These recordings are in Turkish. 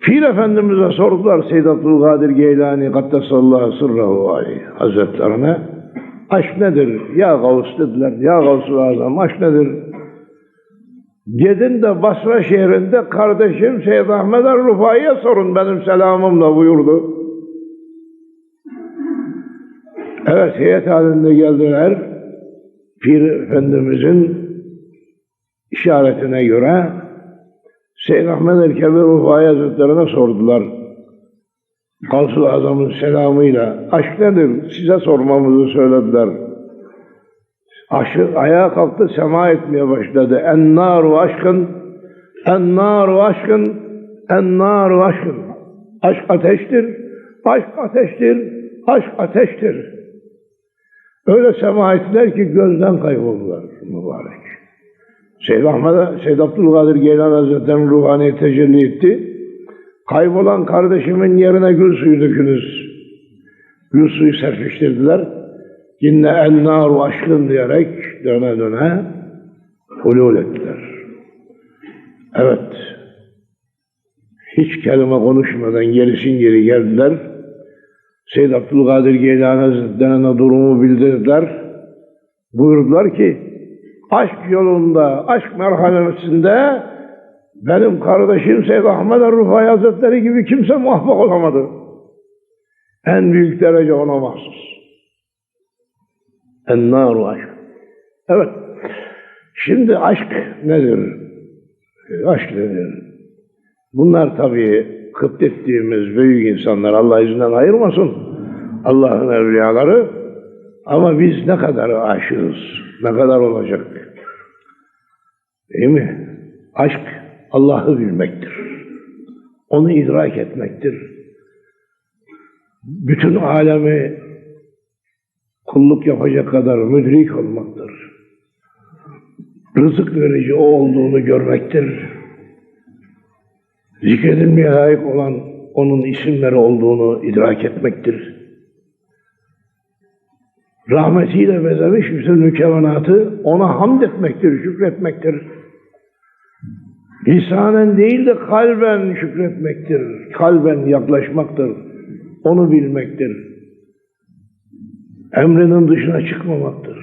Pir Efendimiz'e sordular Seyyid Abdülkadir Geylani Kaddesallahu sırrahu aleyh hazretlerine. Aşk nedir? Ya Gavus dediler. Ya Gavsul Azam aşk nedir? Gidin de Basra şehrinde kardeşim Seyyid Ahmet Er-Rufai'ye sorun benim selamımla buyurdu. Evet heyet halinde geldiler. Pir Efendimizin işaretine göre Seyyid Ahmet el-Kebir Rufai Hazretlerine sordular. Gavsul Azam'ın selamıyla aşk nedir? Size sormamızı söylediler. Aşı, ayağa kalktı sema etmeye başladı. Ennâru aşkın, ennâru aşkın, ennâru aşkın. Aşk ateştir, aşk ateştir, aşk ateştir. Öyle sema ettiler ki gözden kayboldular mübarek. Seyyid Ahmet, Seyyid Abdülkadir Geylan Hazretleri'nin ruhani tecelli etti. Kaybolan kardeşimin yerine gül suyu dökünüz. Gül suyu serpiştirdiler. Yine el naru aşkın diyerek döne döne hulul ettiler. Evet. Hiç kelime konuşmadan gerisin geri geldiler. Seyyid Abdülkadir Geylani Hazretlerine durumu bildirdiler. Buyurdular ki, aşk yolunda, aşk merhalesinde benim kardeşim Seyyid Ahmet Er-Rufai Hazretleri gibi kimse muvaffak olamadı. En büyük derece ona mahsus. En-naru aşk. Evet. Şimdi aşk nedir? Aşk nedir? Bunlar tabii kıpt ettiğimiz büyük insanlar Allah izinden ayırmasın. Allah'ın evliyaları. Ama biz ne kadar aşığız? Ne kadar olacak? Değil mi? Aşk Allah'ı bilmektir. Onu idrak etmektir. Bütün alemi kulluk yapacak kadar müdrik olmaktır. Rızık verici o olduğunu görmektir. Zikredilmeye layık olan onun isimleri olduğunu idrak etmektir. Rahmetiyle bezemiş bütün mükevvenatı ona hamd etmektir, şükretmektir. Lisanen değil de kalben şükretmektir. Kalben yaklaşmaktır. Onu bilmektir. Emrinin dışına çıkmamaktır.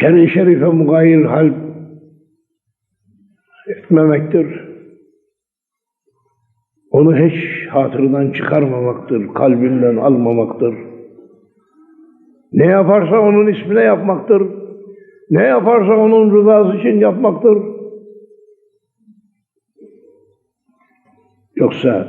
Şer-i şerife mugayir hal etmemektir. Onu hiç hatırından çıkarmamaktır. Kalbinden almamaktır. Ne yaparsa onun ismine yapmaktır. Ne yaparsa onun rızası için yapmaktır. Yoksa